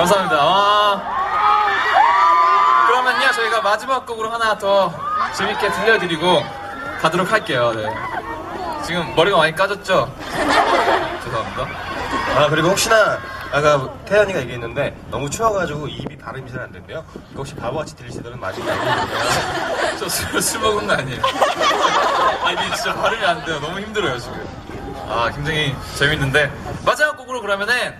감사합니다. 아, 그러면요, 저희가 마지막 곡으로 하나 더 재밌게 들려드리고 가도록 할게요. 네. 지금 머리가 많이 까졌죠? 죄송합니다. 아 그리고 혹시나 아까 태연이가 얘기했는데 너무 추워가지고 입이 발음이 잘 안 된대요. 이거 혹시 바보같이 들리시더라도 마지막에 알려주세요. 저 술, 술 먹은 거 아니에요? 아니, 진짜 발음이 안 돼요. 너무 힘들어요, 지금. 아, 굉장히 재밌는데. 마지막 곡으로 그러면은,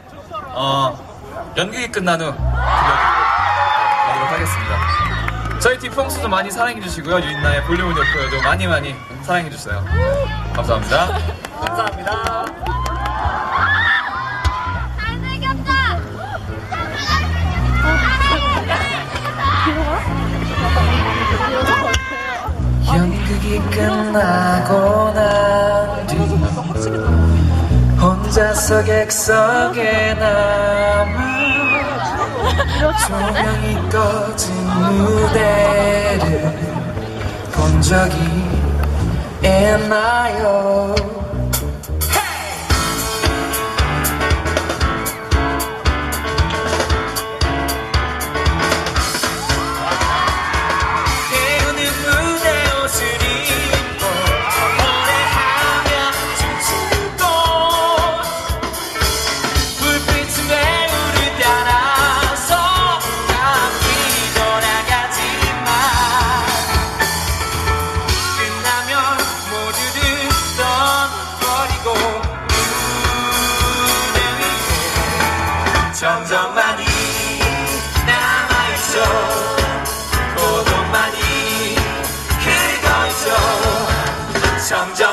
어, 연극이 끝난 후 들려드리도록 하겠습니다. 저희 디펑스도 많이 사랑해주시고요. 유인나의 볼륨을 높여도 많이 많이 사랑해주세요. 감사합니다. 감사합니다. 연극이 끝나고 난 뒤 혼자서 객석에 남아 조명이 꺼진 무대를 본 적이 있나요 점점 많이 남아있죠 고독 많이 긁어있죠 점점